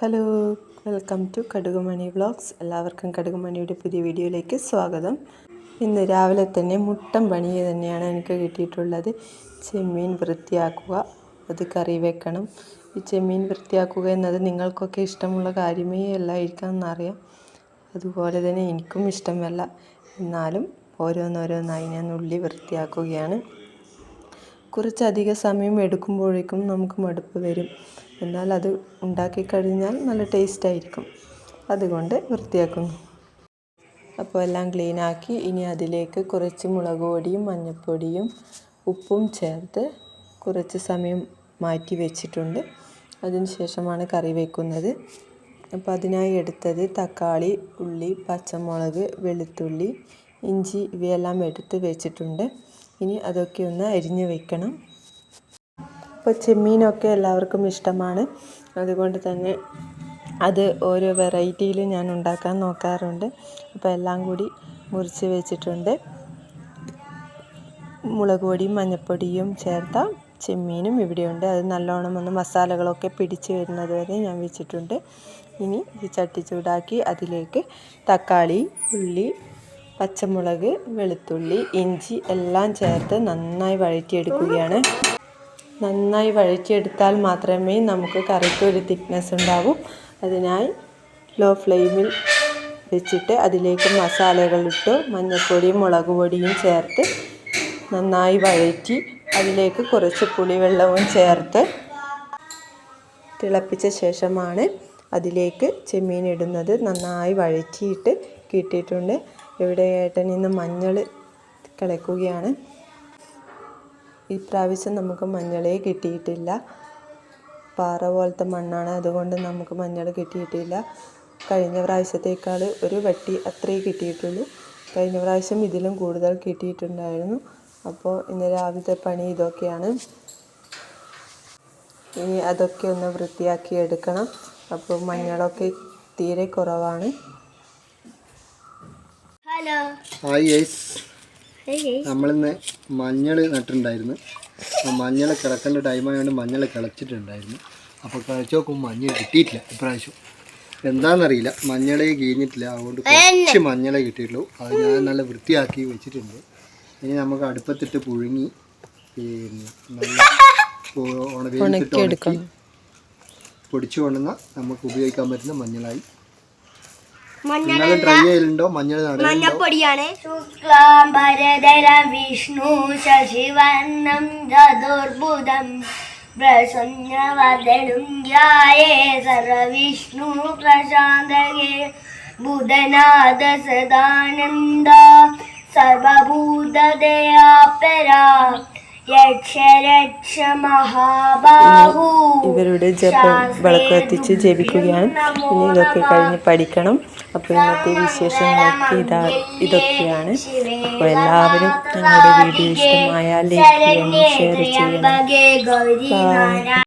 Hello welcome to Kadukumani vlogs. എല്ലാവർക്കും കടുകുമണിയുടെ പുതിയ വീഡിയോയിലേക്ക് സ്വാഗതം. ഇന്ന് രാവിലെ തന്നെ മുട്ടൻ പണി തന്നെയാണ് എനിക്ക് കിട്ടിയിട്ടുള്ളത്. ചെമ്മീൻ വൃത്തിയാക്കുക അത് കറി വെക്കണം. ഈ ചെമ്മീൻ വൃത്തിയാക്കുക എന്നത് നിങ്ങൾക്കൊക്കെ ഇഷ്ടമുള്ള കാര്യമേ അല്ലായിരിക്കാം എന്നറിയാം. അതുപോലെ തന്നെ എനിക്കും ഇഷ്ടമല്ല. എന്നാലും ഓരോന്നോരോന്നായി ഞാൻ ഉള്ളി വൃത്തിയാക്കുകയാണ്. കുറച്ചധിക സമയം എടുക്കുമ്പോഴേക്കും നമുക്ക് മടുപ്പ് വരും. എന്നാൽ അത് ഉണ്ടാക്കി കഴിഞ്ഞാൽ നല്ല ടേസ്റ്റ് ആയിരിക്കും. അതുകൊണ്ട് വൃത്തിയാക്കുന്നു. അപ്പോൾ എല്ലാം ക്ലീനാക്കി ഇനി അതിലേക്ക് കുറച്ച് മുളക് പൊടിയും മഞ്ഞൾപ്പൊടിയും ഉപ്പും ചേർത്ത് കുറച്ച് സമയം മാറ്റി വെച്ചിട്ടുണ്ട്. അതിന് ശേഷമാണ് കറി വയ്ക്കുന്നത് അപ്പോൾ അതിനായി എടുത്തത് തക്കാളി ഉള്ളി പച്ചമുളക് വെളുത്തുള്ളി ഇഞ്ചി ഇവയെല്ലാം എടുത്ത് വെച്ചിട്ടുണ്ട്. ഇനി അതൊക്കെ ഒന്ന് അരിഞ്ഞ് വെക്കണം. അപ്പോൾ ചെമ്മീനൊക്കെ എല്ലാവർക്കും ഇഷ്ടമാണ്. അതുകൊണ്ട് തന്നെ അത് ഓരോ വെറൈറ്റിയിൽ ഞാൻ ഉണ്ടാക്കാൻ നോക്കാറുണ്ട്. അപ്പോൾ എല്ലാം കൂടി മുറിച്ച് വെച്ചിട്ടുണ്ട്. മുളക് പൊടിയും മഞ്ഞൾപ്പൊടിയും ചേർത്ത ചെമ്മീനും ഇവിടെയുണ്ട്. അത് നല്ലോണം ഒന്ന് മസാലകളൊക്കെ പിടിച്ച് വരുന്നത് വരെ ഞാൻ വെച്ചിട്ടുണ്ട്. ഇനി ചട്ടി ചൂടാക്കി അതിലേക്ക് തക്കാളി ഉള്ളി പച്ചമുളക് വെളുത്തുള്ളി ഇഞ്ചി എല്ലാം ചേർത്ത് നന്നായി വഴറ്റിയെടുക്കുകയാണ്. നന്നായി വഴറ്റിയെടുത്താൽ മാത്രമേ നമുക്ക് കറിക്ക് ഒരു തിക്നെസ് ഉണ്ടാവൂ. അതിനായി ലോ ഫ്ലെയിമിൽ വെച്ചിട്ട് അതിലേക്ക് മസാലകളിട്ട് മഞ്ഞൾപ്പൊടിയും മുളക് പൊടിയും ചേർത്ത് നന്നായി വഴറ്റി അതിലേക്ക് കുറച്ച് പുളിവെള്ളവും ചേർത്ത് തിളപ്പിച്ച ശേഷമാണ് അതിലേക്ക് ചെമ്മീൻ ഇടുന്നത്. നന്നായി വഴറ്റിയിട്ട് കിട്ടിയിട്ടുണ്ട്. ഇവിടെ ഏട്ടൻ ഇന്ന് മഞ്ഞൾ കിളക്കുകയാണ് ഇപ്രാവശ്യം നമുക്ക് മഞ്ഞളേ കിട്ടിയിട്ടില്ല. പാറ പോലത്തെ മണ്ണാണ് അതുകൊണ്ട് നമുക്ക് മഞ്ഞൾ കിട്ടിയിട്ടില്ല. കഴിഞ്ഞ പ്രാവശ്യത്തേക്കാൾ ഒരു വട്ടി അത്രയേ കിട്ടിയിട്ടുള്ളൂ. കഴിഞ്ഞ പ്രാവശ്യം ഇതിലും കൂടുതൽ കിട്ടിയിട്ടുണ്ടായിരുന്നു. അപ്പോൾ ഇന്ന് രാവിലത്തെ പണി ഇതൊക്കെയാണ്. ഇനി അതൊക്കെ ഒന്ന് വൃത്തിയാക്കി എടുക്കണം. അപ്പോൾ മഞ്ഞളൊക്കെ തീരെ കുറവാണ്. ഹലോ. Hi guys. നമ്മളിന്ന് മഞ്ഞൾ നട്ടിട്ടുണ്ടായിരുന്നു. ആ മഞ്ഞൾ കിളക്കേണ്ട ടൈമായതുകൊണ്ട് മഞ്ഞൾ കിളച്ചിട്ടുണ്ടായിരുന്നു. അപ്പോൾ കിളച്ച് നോക്കുമ്പോൾ മഞ്ഞൾ കിട്ടിയിട്ടില്ല ഇപ്രാവശ്യം. എന്താണെന്നറിയില്ല. മഞ്ഞളെ കീഞ്ഞിട്ടില്ല. അതുകൊണ്ട് കുറച്ച് മഞ്ഞളെ കിട്ടിയിട്ടുള്ളൂ. അത് ഞാൻ നല്ല വൃത്തിയാക്കി വെച്ചിട്ടുണ്ട്. ഇനി നമുക്ക് അടുപ്പത്തിട്ട് പുഴുങ്ങി പിന്നെ നല്ല ഉണക്കി പൊടിച്ചു കൊണ്ടുവന്ന നമുക്ക് ഉപയോഗിക്കാൻ പറ്റുന്ന മഞ്ഞളായി മഞ്ഞപ്പൊടിയാണ്. ശുക്ലാംബരധരം വിഷ്ണു ശശിവർണം ചതുർഭുതം പ്രസന്നവദനം ധ്യായേ സർവവിഷ്ണു പ്രശാന്തകേ ബുധനാഥ സദാനന്ദ സർവഭൂതദയാപരാ ഇവരുടെ ജപം വിളക്ക് കത്തിച്ച് ജപിക്കുകയാണ്. ഇനി ഇതൊക്കെ കഴിഞ്ഞ് പഠിക്കണം. അപ്പോൾ ഇന്നത്തെ വിശേഷങ്ങളൊക്കെ ഇതാ ഇതൊക്കെയാണ്. അപ്പോൾ എല്ലാവരും ഞങ്ങളുടെ വീഡിയോ ഇഷ്ടമായാൽ ലൈക്ക് ചെയ്യണം ഷെയർ ചെയ്യണം.